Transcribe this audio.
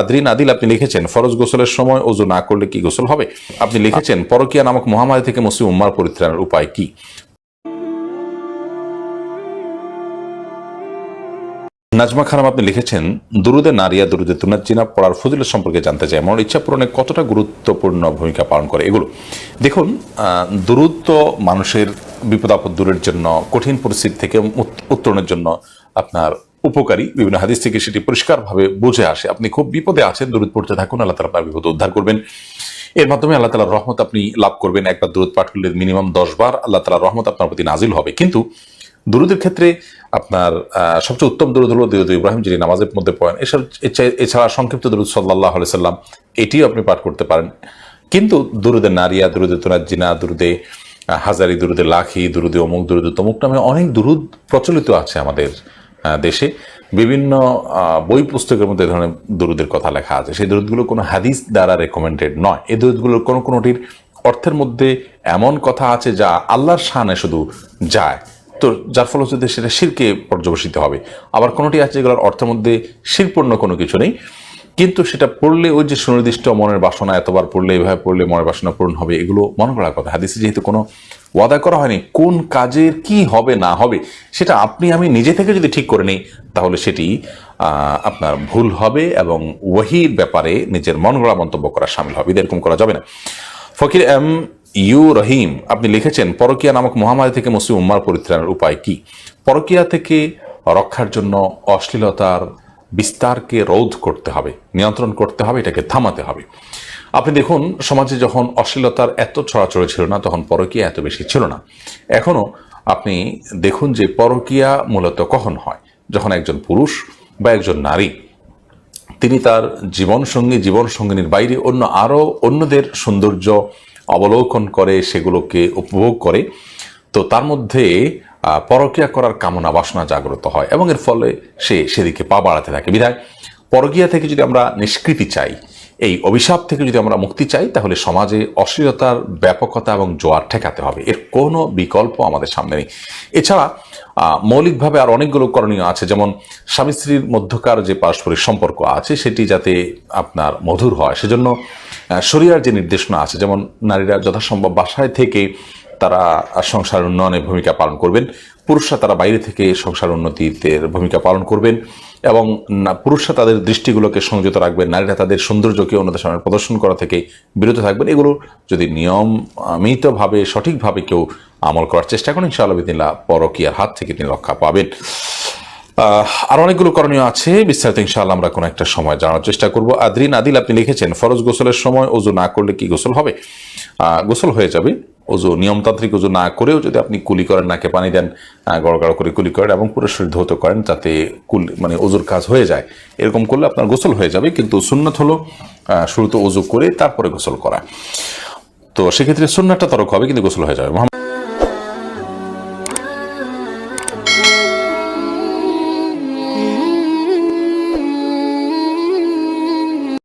আদ্রিন আদিল, আপনি লিখেছেন, ফরজ গোসলের সময় ওজু না করলে কি গোসল হবে? আপনি লিখেছেন, পরকিয়া নামক মহামারী থেকে মুসলিম উম্মার পরিত্রাণের উপায় কি? নাজমা খারাম আপনি লিখেছেন, দুরুদে নারিয়া দুরুদে তুনাজ্জিনা পড়ার ফজিলত সম্পর্কে জানতে চাই মনের ইচ্ছা পূরণে কতটা গুরুত্বপূর্ণ ভূমিকা পালন করে এগুলো? দেখুন দুরুদ তো মানুষের বিপদ আপদ দূরের জন্য, কঠিন পরিস্থিতি থেকে উত্তরণের জন্য আপনার উপকারী, বিভিন্ন হাদিস থেকে সেটি পরিষ্কারভাবে বুঝে আসে। আপনি খুব বিপদে আছেন, দূরত পড়তে থাকুন, আল্লাহ তালা আপনার বিপদ উদ্ধার করবেন। এর মাধ্যমে আল্লাহ তালার রহমত আপনি লাভ করবেন। একবার দূরত পাঠ করলে মিনিমাম দশ বার আল্লাহ তালার রহমত আপনার প্রতি নাজিল হবে। কিন্তু দুরুদের ক্ষেত্রে আপনার সবচেয়ে উত্তম দুরুদ হলো দুরুদ ইব্রাহিম, যিনি নামাজের মধ্যে পড়েন। এসব এছাড়া সংক্ষিপ্ত দুরুদ সাল্লাহ আলি সাল্লাম এটিও আপনি পাঠ করতে পারেন। কিন্তু দুরুদে নারিয়া দুরুদে তুনাজ্জিনা দুরুদে হাজারি দুরুদে লাখি দুরুদে অমুক দুরুদে তমুক নামে অনেক দুরুদ প্রচলিত আছে আমাদের দেশে বিভিন্ন বই পুস্তকের মধ্যে ধরনের দরুদের কথা লেখা আছে। সেই দরুদগুলো কোনো হাদিস দ্বারা রেকমেন্ডেড নয়। এই দরুদগুলোর কোনো কোনোটির অর্থের মধ্যে এমন কথা আছে যা আল্লাহর শানে শুধু যায়। তো যার ফলে হচ্ছে সেটা শিরকে পর্যবসিত হবে। আবার কোনোটি আছে যেগুলোর অর্থের মধ্যে শিরপূর্ণ কোনো কিছু নেই। কিন্তু সেটা পড়লে ওই যে সুনির্দিষ্ট মনের বাসনা, এতবার পড়লে এভাবে পড়লে মনের বাসনা পূরণ হবে, এগুলো মনে করার কথা। হাদিসে যেহেতু কোনো ওয়াদা করা হয়নি, কোন কাজের কি হবে, না হবে, সেটা আপনি, আমি নিজে থেকে যদি ঠিক করে নিই, তাহলে সেটি আপনার ভুল হবে এবং ওয়াহির ব্যাপারে নিজের মন গড়া মন্তব্য করা সামিল হবে। এরকম করা যাবে না। ফকির এম ইউ রহিম, আপনি লিখেছেন, পরকিয়া নামক মহামারী থেকে মুসলিম উম্মার পরিত্রাণের উপায় কি? পরকিয়া থেকে রক্ষার জন্য অশ্লীলতার বিস্তারকে রোধ করতে হবে, নিয়ন্ত্রণ করতে হবে, এটাকে থামাতে হবে। আপনি দেখুন, সমাজে যখন অশ্লীলতার এত ছড়াছড়ি ছিল না, তখন পরকিয়া এত বেশি ছিল না। এখনও আপনি দেখুন যে পরকিয়া মূলত কখন হয়? যখন একজন পুরুষ বা একজন নারী, তিনি তার জীবন সঙ্গী জীবন সঙ্গিনীর বাইরে অন্য আরও অন্যদের সৌন্দর্য অবলোকন করে, সেগুলোকে উপভোগ করে। তো তার মধ্যে পরকীয়া করার কামনা বাসনা জাগ্রত হয় এবং এর ফলে সে সেদিকে পা বাড়াতে থাকে। বিধায় পরকীয়া থেকে যদি আমরা নিষ্কৃতি চাই এই অভিশাপ থেকে যদি আমরা মুক্তি চাই তাহলে সমাজে অশ্লীলতার ব্যাপকতা এবং জোয়ার ঠেকাতে হবে। এর কোনো বিকল্প আমাদের সামনে নেই। এছাড়া মৌলিকভাবে আর অনেকগুলো করণীয় আছে। যেমন স্বামী স্ত্রীর মধ্যকার যে পারস্পরিক সম্পর্ক আছে সেটি যাতে আপনার মধুর হয়। সেজন্য আহ, শরিয়ার যে নির্দেশনা আছে যেমন নারীরা যথাসম্ভব বাসায় থেকে তারা সংসার উন্নয়নে ভূমিকা পালন করবেন। পুরুষরা তারা বাইরে থেকে সংসার উন্নতিতে ভূমিকা পালন করবেন এবং পুরুষরা তাদের দৃষ্টিগুলোকে সংযত রাখবেন, নারীরা তাদের সৌন্দর্যকে অন্যদের সামনে প্রদর্শন করা থেকে বিরত থাকবেন। এগুলো যদি নিয়মিতভাবে, সঠিকভাবে কেউ আমল করার চেষ্টা করেন, ইনশাআল্লাহ বিদিল্লা পরকিয়ার হাত থেকে তিনি রক্ষা পাবেন। আর অনেকগুলো করণীয় আছে, বিস্তারিত ইনশাআল্লাহ আমরা কোনো একটা সময় জানার চেষ্টা করব। আদ্রিন আদিল, আপনি লিখেছেন, ফরজ গোসলের সময় ওজু না করলে কি গোসল হবে? গোসল হয়ে যাবে। ওজু নিয়মতান্ত্রিক ওজো না করেও যদি আপনি কুলি করেন নাকে পানি দেন আহ, গড় গড় করে কুলি করেন এবং পুরো শরীর ধৌত করেন যাতে কুল মানে ওজুর কাজ হয়ে যায় এরকম করলে আপনার গোসল হয়ে যাবে। কিন্তু সুন্নত হলো শুরুতে ওজু করে তারপরে গোসল করা। তো সেক্ষেত্রে সুন্নাটা তরক হবে কিন্তু গোসল হয়ে যাবে।